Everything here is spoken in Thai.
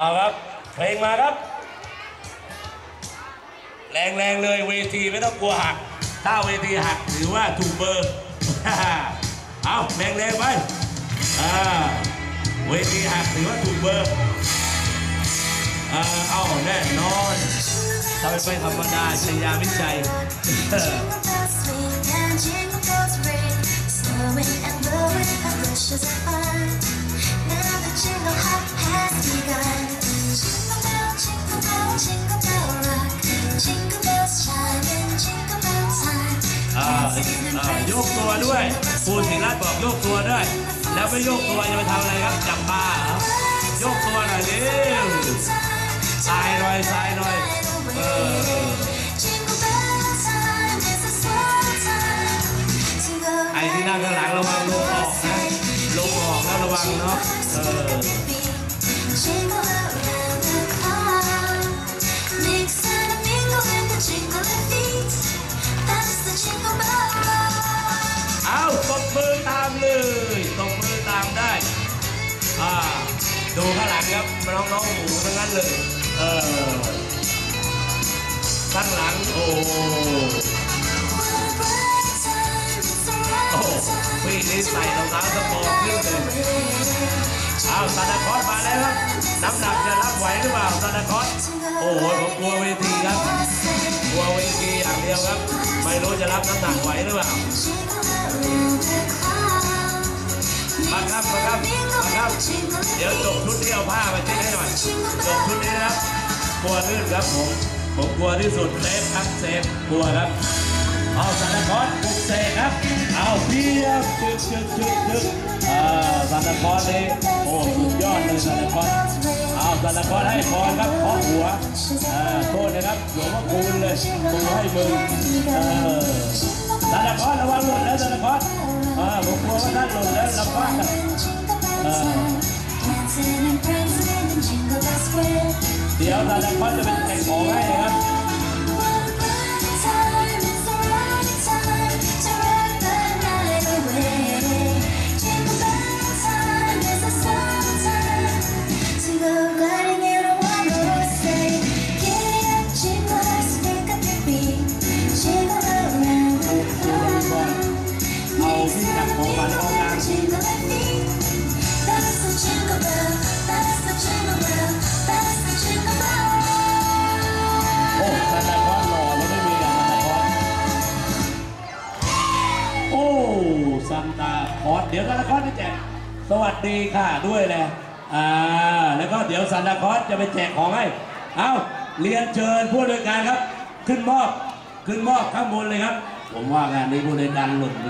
เอาครับ เพลงมาครับแรงแรงๆเลยเวทีไม่ต้องกลัวหัก ถ้าเวทีหักถือว่าถูกเบอร์ เอาแรงแรงๆไปอ่าเวทีหักถือว่าถูกเบอร์อ่าเอาแน่นอนทำไมไม่ธรรมดาชัยยาวิจัย Jingle bells swing and jingle bells ring, snowing and blowing our bushes of fun. โยกตัวด้วยครูศิรัตน์บอกโยกตัวด้วย แล้วไม่โยกตัวจะไปทำอะไรครับจับปลาโยกตัวหน่อยเร็วสายหน่อยสายหน่อยเออไอ้ที่นั่งข้างหลังระวังลงออกนะลงออกแล้วระวังเนาะเออ น้องๆหมูทั้งนั้นเลย เออข้างหลังโอ้ What a bright time, it's a โอ้ right ปีนี้ใส่รองเท้าสปอร์ตขึ้นเลย time. อ้าวซานตาคลอสมาแล้วครับ น้ำหนักจะรับไหวหรือเปล่าซานตาคลอสโอ้โหผมกลัวเวทีครับกลัวเวทีอย่างเดียวครับ ไม่รู้จะรับน้ำหนักไหวหรือเปล่ามา ครับมาครับมาครับ เดี๋ยวจบชุดนี้เอาผ้ามาเช็ดให้หน่อยจบชุดนี้นะครับกลัวลื่นครับผมผมกลัวที่สุดเซฟครับเซฟกลัวครับเอาซานตาคอสปลุกเสกครับเอาเพียบจึกจึกจึกจึกอ่าซานตาคอสนี่โอ้สุดยอดเลยซานตาคอสเอาซานตาคอสให้พรครับเคาะหัวอ่าโทษนะครับหลวงพ่อคูณเลยปูให้มือเออ ซานตาคลอสระวังหล่นแล้วซานตาคลอสอ่าผมกลัวว่าท่านหล่นแล้วลำบากนะ Dancing and prancing in Jingle Bell Square. เดี๋ยวซานตาคลอสจะเป็นแข่งของให้นะครับ จับของขวัญเข้ากลางโอ้ซานตาคลอสหล่อแล้วไม่มีอย่างซานตาคลอสโอ้ซันตาคลอสเดี๋ยวซานตาคลอสจะแจกสวัสดีค่ะด้วยแหละอ่าแล้วก็เดี๋ยวซานตาคลอสจะไปแจกของให้เอ้าเรียนเชิญผู้โดยการครับ ขึ้นมอบขึ้นมอบข้างบนเลยครับ ผมว่างานนี้ผู้โดยการหล่นไป